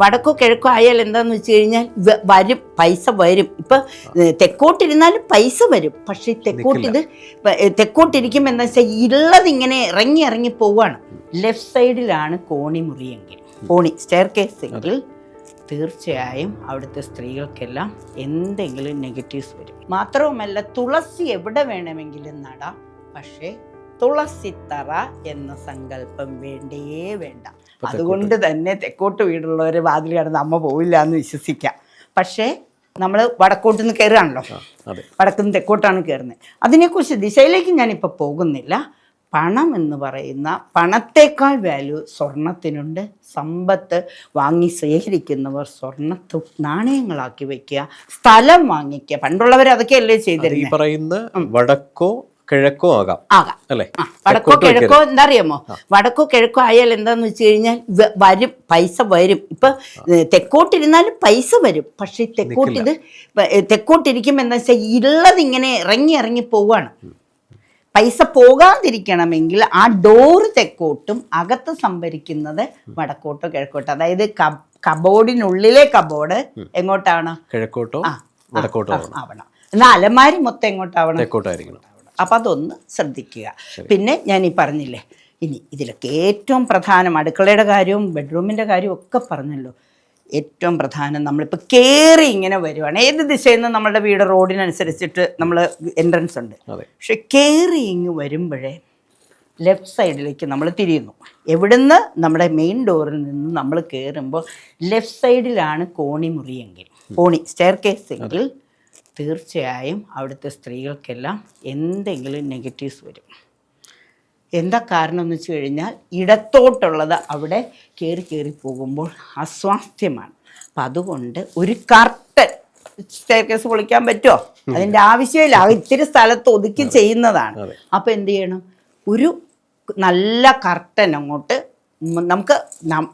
വടക്കോ കിഴക്കോ ആയാൽ എന്താണെന്ന് വെച്ച് കഴിഞ്ഞാൽ വരും പൈസ വരും. ഇപ്പൊ തെക്കോട്ടിരുന്നാലും പൈസ വരും. പക്ഷേ തെക്കോട്ടിത് തെക്കോട്ട് ഇത് പ- ഏ, തെക്കോട്ടിരിക്കുമ്പോൾ എന്താ വെച്ചാൽ ഉള്ളത് ഇങ്ങനെ ഇറങ്ങി ഇറങ്ങി പോവാണ്. ലെഫ്റ്റ് സൈഡിലാണ് കോണി മുറിയെങ്കിൽ. കോണി സ്റ്റെയർ കേസ് എങ്കിൽ തീർച്ചയായും അവിടുത്തെ സ്ത്രീകൾക്കെല്ലാം എന്തെങ്കിലും നെഗറ്റീവ്സ് വരും. മാത്രവുമല്ല തുളസി എവിടെ വേണമെങ്കിലും നടാം. പക്ഷേ തുളസിത്തറ എന്ന സങ്കല്പം വേണ്ടേ വേണ്ട. അതുകൊണ്ട് തന്നെ തെക്കോട്ട് വീടുള്ളവർ വാതിൽ കടന്ന് അമ്മ പോവില്ല എന്ന് വിശ്വസിക്കാം. പക്ഷേ നമ്മൾ വടക്കോട്ട് നിന്ന് കയറുകയാണല്ലോ അതെ. വടക്കുന്ന് തെക്കോട്ടാണ് കയറുന്നത് അതിനെക്കുറിച്ച് ദിശയിലേക്ക് ഞാനിപ്പോൾ പോകുന്നില്ല. പണം എന്ന് പറയുന്ന പണത്തേക്കാൾ വാല്യൂ സ്വർണത്തിനുണ്ട്. സമ്പത്ത് വാങ്ങി ശേഖരിക്കുന്നവർ സ്വർണത്ത് നാണയങ്ങളാക്കി വെക്കുക സ്ഥലം വാങ്ങിക്കുക. പണ്ടുള്ളവർ അതൊക്കെയല്ലേ ചെയ്തിരുന്നത് പറയുന്ന വടക്കോ കിഴക്കോ ആകാം. ആകാം. അല്ലേ? വടക്കോ കിഴക്കോ എന്താ അറിയാമോ വടക്കോ കിഴക്കോ ആയാൽ എന്താന്ന് വെച്ച് കഴിഞ്ഞാൽ വരും പൈസ വരും. ഇപ്പൊ തെക്കോട്ടിരുന്നാലും പൈസ വരും. പക്ഷെ തെക്കോട്ടിത് തെക്കോട്ടിരിക്കുമ്പോൾ എന്താ വെച്ചാൽ ഉള്ളത് ഇങ്ങനെ ഇറങ്ങി ഇറങ്ങി പോവാണ്. പൈസ പോകാതിരിക്കണമെങ്കിൽ ആ ഡോറ് തെക്കോട്ടും അകത്ത് സംഭരിക്കുന്നത് വടക്കോട്ടോ കിഴക്കോട്ടോ. അതായത് കബ്- കബോർഡിനുള്ളിലെ കബോർഡ് എങ്ങോട്ടാണ്? കിഴക്കോട്ടോ വടക്കോട്ടോ ആവണം. എന്നാൽ അലമാരി മൊത്തം എങ്ങോട്ടാവണം? തെക്കോട്ടായിരിക്കണം. അപ്പം അതൊന്ന് ശ്രദ്ധിക്കുക. പിന്നെ ഞാൻ ഈ പറഞ്ഞില്ലേ ഇനി ഇതിലൊക്കെ ഏറ്റവും പ്രധാനം അടുക്കളയുടെ കാര്യവും ബെഡ്റൂമിന്റെ കാര്യവും ഒക്കെ പറഞ്ഞല്ലോ. ഏറ്റവും പ്രധാനം നമ്മളിപ്പോൾ കയറി ഇങ്ങനെ വരുവാണ്. ഏത് ദിശയിൽ നിന്ന് നമ്മളുടെ വീട് റോഡിനനുസരിച്ചിട്ട് നമ്മൾ എൻട്രൻസ് ഉണ്ട്. പക്ഷെ കയറി ഇങ്ങ് വരുമ്പോഴേ ലെഫ്റ്റ് സൈഡിലേക്ക് നമ്മൾ തിരിയുന്നു. എവിടുന്ന്? നമ്മുടെ മെയിൻ ഡോറിൽ നിന്ന് നമ്മൾ കയറുമ്പോൾ ലെഫ്റ്റ് സൈഡിലാണ് കോണി മുറിയെങ്കിൽ. കോണി സ്റ്റെയർ കേസ് എങ്കിൽ തീർച്ചയായും അവിടുത്തെ സ്ത്രീകൾക്കെല്ലാം എന്തെങ്കിലും നെഗറ്റീവ്സ് വരും. എന്താ കാരണം എന്ന് വെച്ച് കഴിഞ്ഞാൽ ഇടത്തോട്ടുള്ളത് അവിടെ കയറി കയറി പോകുമ്പോൾ അസ്വാസ്ഥ്യമാണ്. അപ്പം അതുകൊണ്ട് ഒരു കർട്ടൻ സ്റ്റെയർ കേസ് പൊളിക്കാൻ പറ്റുമോ അതിന്റെ ആവശ്യമില്ല. അത് ഇത്തിരി സ്ഥലത്ത് ഒതുക്കി ചെയ്യുന്നതാണ്. അപ്പോൾ അപ്പം എന്ത് ചെയ്യണം? ഒരു നല്ല കർട്ടൻ അങ്ങോട്ട് നമുക്ക്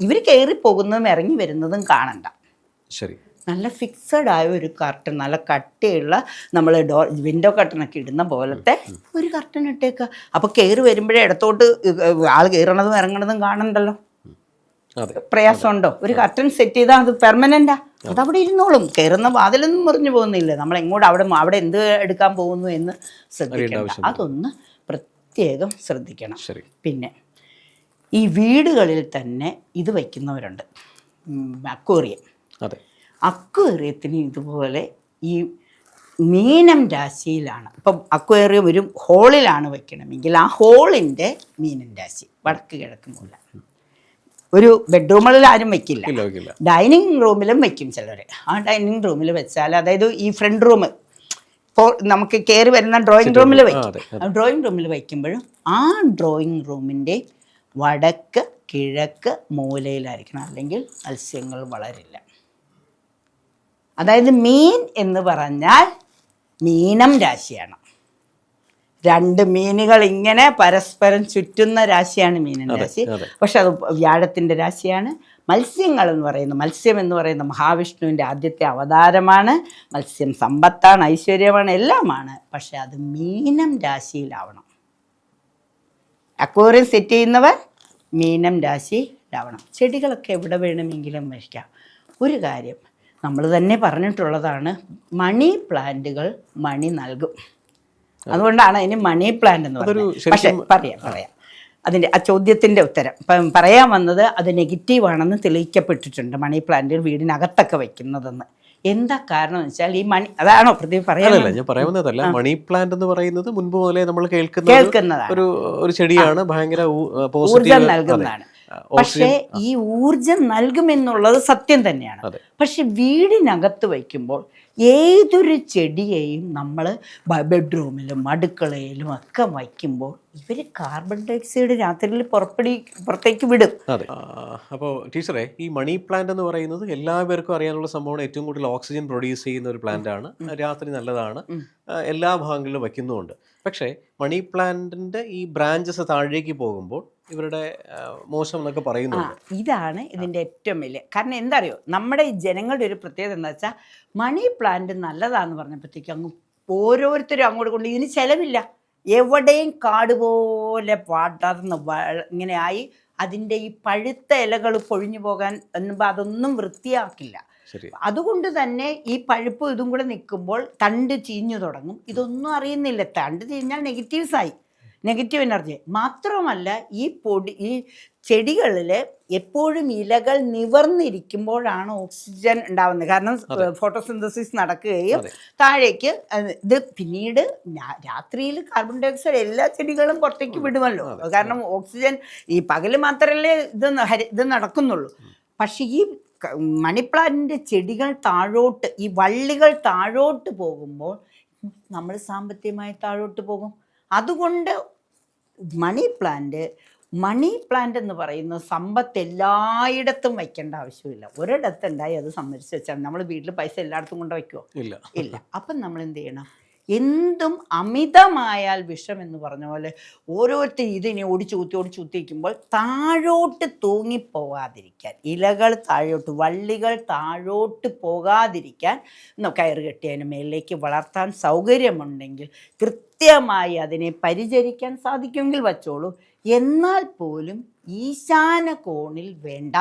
ഇവർ കയറി പോകുന്നതും ഇറങ്ങി വരുന്നതും കാണണ്ട. ശരി. നല്ല ഫിക്സഡ് ആയ ഒരു കർട്ടൻ നല്ല കട്ടിയുള്ള നമ്മൾ ഡോർ വിൻഡോ കർട്ടനൊക്കെ ഇടുന്ന പോലത്തെ ഒരു കർട്ടൻ ഇട്ടേക്കുക അപ്പോൾ കയറി വരുമ്പോഴേ ഇടത്തോട്ട് ആൾ കയറണതും ഇറങ്ങണതും കാണണ്ടല്ലോ? പ്രയാസമുണ്ടോ? ഒരു കർട്ടൻ സെറ്റ് ചെയ്താൽ അത് പെർമനന്റാ അതവിടെ ഇരുന്നോളും. കയറുന്ന വാതിലൊന്നും മുറിഞ്ഞു പോകുന്നില്ല. നമ്മൾ എങ്ങോട്ട് അവിടെ അവിടെ എന്ത് എടുക്കാൻ പോകുന്നു എന്ന് ശ്രദ്ധിക്കണം അതൊന്ന് പ്രത്യേകം ശ്രദ്ധിക്കണം. ശരി. പിന്നെ ഈ വീടുകളിൽ തന്നെ ഇത് വയ്ക്കുന്നവരുണ്ട്. അക്വേറിയം. അതെ. അക്വേറിയത്തിന് ഇതുപോലെ ഈ മീനം രാശിയിലാണ്. ഇപ്പം അക്വേറിയം ഒരു ഹോളിലാണ് വെക്കണമെങ്കിൽ ആ ഹോളിന്റെ മീനം രാശി വടക്ക് കിഴക്ക് മൂല. ഒരു ബെഡ്റൂമുകളിൽ ആരും വെക്കില്ല. ഡൈനിങ് റൂമിലും വെക്കും ചിലർ ആ ഡൈനിങ് റൂമിൽ വെച്ചാൽ അതായത് ഈ ഫ്രണ്ട് റൂം ഇപ്പോൾ നമുക്ക് കയറി വരുന്ന ഡ്രോയിങ് റൂമിൽ വെക്കും. ആ ഡ്രോയിങ് റൂമിൽ വയ്ക്കുമ്പോഴും ആ ഡ്രോയിങ് റൂമിന്റെ വടക്ക് കിഴക്ക് മൂലയിലായിരിക്കണം. അല്ലെങ്കിൽ മത്സ്യങ്ങൾ വളരില്ല. അതായത് മീൻ എന്ന് പറഞ്ഞാൽ മീനം രാശിയാണ്. രണ്ട് മീനുകൾ ഇങ്ങനെ പരസ്പരം ചുറ്റുന്ന രാശിയാണ് മീനൻ രാശി. പക്ഷെ അത് വ്യാഴത്തിന്റെ രാശിയാണ്. മത്സ്യങ്ങൾ എന്ന് പറയുന്ന മത്സ്യം എന്ന് പറയുന്ന മഹാവിഷ്ണുവിന്റെ ആദ്യത്തെ അവതാരമാണ്. മത്സ്യം സമ്പത്താണ് ഐശ്വര്യമാണ് എല്ലാമാണ്. പക്ഷെ അത് മീനം രാശിയിലാവണം. അക്വോറിയം സെറ്റ് ചെയ്യുന്നവർ മീനം രാശിയിലാവണം. ചെടികളൊക്കെ എവിടെ വേണമെങ്കിലും വയ്ക്കാം ഒരു കാര്യം നമ്മൾ തന്നെ പറഞ്ഞിട്ടുള്ളതാണ് മണി പ്ലാന്റുകൾ മണി നൽകും. അതുകൊണ്ടാണ് അതിന് മണി പ്ലാന്റ് എന്ന് പറയുന്നത് പക്ഷേ പറയാം പറയാം. അതിന്റെ ആ ചോദ്യത്തിന്റെ ഉത്തരം. ഇപ്പം പറയാൻ വന്നത് അത് നെഗറ്റീവാണെന്ന് തെളിയിക്കപ്പെട്ടിട്ടുണ്ട് മണി പ്ലാന്റ് വീടിനകത്തൊക്കെ വെക്കുന്നതെന്ന്. എന്താ കാരണം എന്ന് വെച്ചാൽ ഈ മണി അതാണോ പ്രതി പറയാനല്ല ഞാൻ മണി പ്ലാന്റ് എന്ന് പറയുന്നത് മുൻപ് മുതലേ നമ്മൾ കേൾക്കുന്ന ഒരു- കേൾക്കുന്നതാണ്. ഒരു ഒരു ചെടിയാണ് ഭയങ്കര ഊർജം പോസിറ്റീവ് നൽകുന്നതാണ്. പക്ഷേ ഈ ഊർജം നൽകുമെന്നുള്ളത് സത്യം തന്നെയാണ്. പക്ഷെ വീടിനകത്ത് വയ്ക്കുമ്പോൾ ഏതൊരു ചെടിയെയും നമ്മൾ ബെഡ്റൂമിലും അടുക്കളയിലും ഒക്കെ വയ്ക്കുമ്പോൾ ഇവർ കാർബൺ ഡയോക്സൈഡ് രാത്രിയിൽ പുറപ്പെടി പുറത്തേക്ക് വിടും. അതെ. അപ്പോൾ ടീച്ചറെ ഈ മണി പ്ലാന്റ് എന്ന് പറയുന്നത് എല്ലാവർക്കും അറിയാനുള്ള സംഭവമാണ്. ഏറ്റവും കൂടുതൽ ഓക്സിജൻ പ്രൊഡ്യൂസ് ചെയ്യുന്ന ഒരു പ്ലാന്റ് ആണ്. രാത്രി നല്ലതാണ്. എല്ലാ ഭാഗങ്ങളിലും വയ്ക്കുന്നുമുണ്ട്. പക്ഷേ മണി പ്ലാന്റിന്റെ ഈ ബ്രാഞ്ചസ് താഴേക്ക് പോകുമ്പോൾ ഇവരുടെ മോശം എന്നൊക്കെ ആ ഇതാണ് ഇതിന്റെ ഏറ്റവും വലിയ കാരണം എന്താ അറിയോ നമ്മുടെ ഈ ജനങ്ങളുടെ ഒരു പ്രത്യേകത എന്താ വെച്ചാൽ മണി പ്ലാന്റ് നല്ലതാന്ന് പറഞ്ഞപ്പോഴത്തേക്ക് അങ്ങ് ഓരോരുത്തരും അങ്ങോട്ട് കൊണ്ട് ഇതിന് ചിലവില്ല. എവിടെയും കാട് പോലെ പാടർന്ന് ഇങ്ങനെ ആയി അതിന്റെ ഈ പഴുത്ത ഇലകൾ പൊഴിഞ്ഞു പോകാൻ എന്നുമ്പോൾ അതൊന്നും വൃത്തിയാക്കില്ല. അതുകൊണ്ട് തന്നെ ഈ പഴുപ്പ് ഇതും കൂടെ നിൽക്കുമ്പോൾ തണ്ട് ചീഞ്ഞു തുടങ്ങും. ഇതൊന്നും അറിയുന്നില്ല. തണ്ട് ചീഞ്ഞാൽ നെഗറ്റീവ്സ് ആയി. നെഗറ്റീവ് എനർജി മാത്രമല്ല ഈ പൊടി ഈ ചെടികളിൽ എപ്പോഴും ഇലകൾ നിവർന്നിരിക്കുമ്പോഴാണ് ഓക്സിജൻ ഉണ്ടാവുന്നത്. കാരണം ഫോട്ടോസിന്തസിസ് നടക്കുകയും താഴേക്ക് ഇത് പിന്നീട് രാത്രിയിൽ കാർബൺ ഡയോക്സൈഡ് എല്ലാ ചെടികളും പുറത്തേക്ക് വിടുമല്ലോ. കാരണം ഓക്സിജൻ ഈ പകൽ മാത്രമല്ലേ ഇത് ഇത് നടക്കുന്നുള്ളൂ. പക്ഷേ ഈ മണിപ്ലാന്റിന്റെ ചെടികൾ താഴോട്ട് ഈ വള്ളികൾ താഴോട്ട് പോകുമ്പോൾ നമ്മൾ സാമ്പത്തികമായി താഴോട്ട് പോകും. അതുകൊണ്ട് മണി പ്ലാന്റ് മണി പ്ലാന്റ് എന്ന് പറയുന്ന സമ്പത്ത് എല്ലായിടത്തും വയ്ക്കേണ്ട ആവശ്യമില്ല. ഒരിടത്തുണ്ടായി അത് സംഭരിച്ച് വെച്ചാൽ നമ്മൾ വീട്ടിൽ പൈസ എല്ലായിടത്തും കൊണ്ട് വയ്ക്കുമോ ഇല്ല. ഇല്ല. അപ്പം നമ്മൾ എന്ത് ചെയ്യണം? എന്തും അമിതമായാൽ വിഷം എന്ന് പറഞ്ഞ പോലെ ഓരോരുത്തർ ഇതിനെ ഓടിച്ചു കുത്തി ഓടിച്ചു കുത്തിക്കുമ്പോൾ താഴോട്ട് തൂങ്ങിപ്പോകാതിരിക്കാൻ ഇലകൾ താഴോട്ട് വള്ളികൾ താഴോട്ട് പോകാതിരിക്കാൻ കയറ് കെട്ടി അതിന് മേലിലേക്ക് വളർത്താൻ സൗകര്യമുണ്ടെങ്കിൽ കൃത്യമായി അതിനെ പരിചരിക്കാൻ സാധിക്കുമെങ്കിൽ വച്ചോളൂ. എന്നാൽ പോലും ഈശാന കോണിൽ വേണ്ട.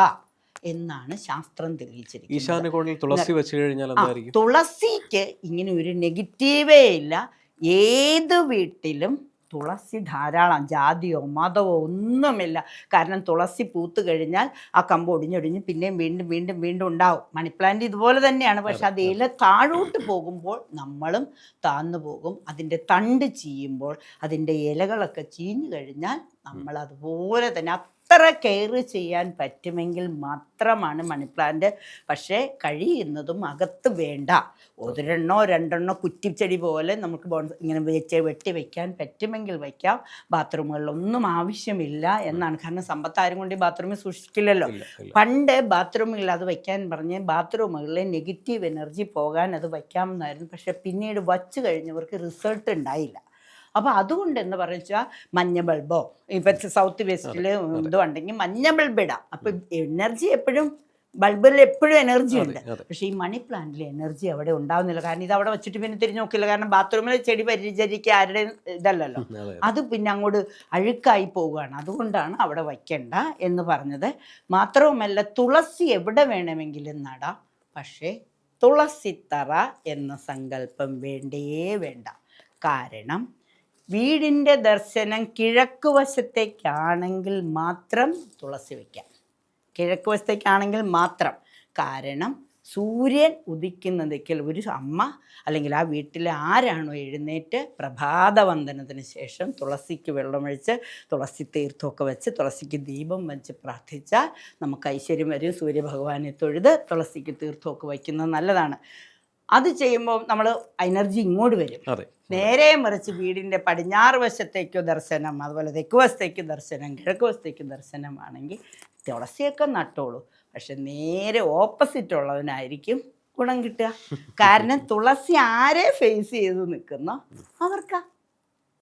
എന്നാണ് ശാസ്ത്രം തെളിയിച്ചിരിക്കുന്നത്. തുളസി വെച്ച് കഴിഞ്ഞാൽ തുളസിക്ക് ഇങ്ങനെ ഒരു നെഗറ്റീവേ ഇല്ല. ഏത് വീട്ടിലും തുളസി ധാരാളം ജാതിയോ മതമോ ഒന്നുമില്ല. കാരണം തുളസി പൂത്ത് കഴിഞ്ഞാൽ ആ കമ്പ് ഒടിഞ്ഞൊടിഞ്ഞ് പിന്നെയും വീണ്ടും വീണ്ടും വീണ്ടും ഉണ്ടാവും. മണിപ്ലാന്റ് ഇതുപോലെ തന്നെയാണ്. പക്ഷെ അത്. ഇല താഴോട്ട് പോകുമ്പോൾ നമ്മളും താന്നു പോകും. അതിന്റെ തണ്ട് ചീയുമ്പോൾ അതിന്റെ ഇലകളൊക്കെ ചീഞ്ഞു കഴിഞ്ഞാൽ നമ്മൾ അതുപോലെ തന്നെ അത്ര കെയർ ചെയ്യാൻ പറ്റുമെങ്കിൽ മാത്രമാണ് മണിപ്ലാന്റ് പക്ഷേ കഴിയുന്നതും അകത്ത് വേണ്ട. ഒരെണ്ണോ രണ്ടെണ്ണോ കുറ്റിച്ചെടി പോലെ നമുക്ക് ഇങ്ങനെ വെച്ച് വെട്ടി വെക്കാൻ പറ്റുമെങ്കിൽ വയ്ക്കാം ബാത്റൂമുകളിലൊന്നും ആവശ്യമില്ല എന്നാണ്. കാരണം സമ്പത്ത് ആരും കൊണ്ട് ബാത്റൂമിൽ സൂക്ഷിക്കില്ലല്ലോ പണ്ട് ബാത്റൂമിൽ അത് വയ്ക്കാൻ പറഞ്ഞ് ബാത്റൂമുകളിലെ നെഗറ്റീവ് എനർജി പോകാൻ അത് വയ്ക്കാമെന്നായിരുന്നു പക്ഷേ പിന്നീട് വച്ച് കഴിഞ്ഞവർക്ക് റിസൾട്ട് ഉണ്ടായില്ല. അപ്പോൾ അതുകൊണ്ട് എന്ന് പറഞ്ഞാൽ മഞ്ഞ ബൾബോ. ഇപ്പം സൗത്ത് വെസ്റ്റിൽ ഇതും ഉണ്ടെങ്കിൽ മഞ്ഞ ബൾബ് ഇടാം. അപ്പം എനർജി എപ്പോഴും ബൾബിൽ എപ്പോഴും എനർജി ഉണ്ട്. പക്ഷെ പക്ഷേ ഈ മണി പ്ലാന്റിൽ എനർജി അവിടെ ഉണ്ടാവുന്നില്ല. കാരണം ഇത് അവിടെ വെച്ചിട്ട് പിന്നെ തിരിഞ്ഞു നോക്കില്ല. കാരണം ബാത്റൂമിൽ ചെടി പരിചരിക്കുക ആരുടെ ഇതല്ലല്ലോ. അത് പിന്നെ അങ്ങോട്ട് അഴുക്കായി പോവുകയാണ്. അതുകൊണ്ടാണ് അവിടെ വയ്ക്കേണ്ട എന്ന് പറഞ്ഞത്. മാത്രവുമല്ല തുളസി എവിടെ വേണമെങ്കിലും നടാം. പക്ഷേ തുളസിത്തറ എന്ന സങ്കല്പം വേണ്ടേ വേണ്ട. കാരണം വീടിന്റെ ദർശനം കിഴക്ക് വശത്തേക്കാണെങ്കിൽ മാത്രം തുളസി വയ്ക്കാം. കിഴക്ക് വശത്തേക്കാണെങ്കിൽ മാത്രം. കാരണം സൂര്യൻ ഉദിക്കുന്നതെങ്കിൽ ഒരു അമ്മ അല്ലെങ്കിൽ ആ വീട്ടിലെ ആരാണോ എഴുന്നേറ്റ് പ്രഭാതവന്ദനത്തിന് ശേഷം തുളസിക്ക് വെള്ളമൊഴിച്ച് തുളസി തീർത്ഥമൊക്കെ വെച്ച് തുളസിക്ക് ദീപം വെച്ച് പ്രാർത്ഥിച്ചാൽ നമുക്ക് ഐശ്വര്യം വരും. സൂര്യഭഗവാനെ തൊഴുത് തുളസിക്ക് തീർത്ഥമൊക്കെ വയ്ക്കുന്നത് നല്ലതാണ്. അത് ചെയ്യുമ്പോൾ നമ്മൾ എനർജി ഇങ്ങോട്ട് വരും. നേരെ മറിച്ച് വീടിന്റെ പടിഞ്ഞാറ് വശത്തേക്കോ ദർശനം അതുപോലെ തെക്ക് വശത്തേക്ക് ദർശനം കിഴക്ക് വശത്തേക്ക് ദർശനമാണെങ്കിൽ തുളസിയൊക്കെ നട്ടോളൂ. പക്ഷെ നേരെ ഓപ്പോസിറ്റ് ഉള്ളവനായിരിക്കും ഗുണം കിട്ടുക. കാരണം തുളസി ആരെ ഫേസ് ചെയ്ത് നിൽക്കുന്നോ? അവർക്കാ.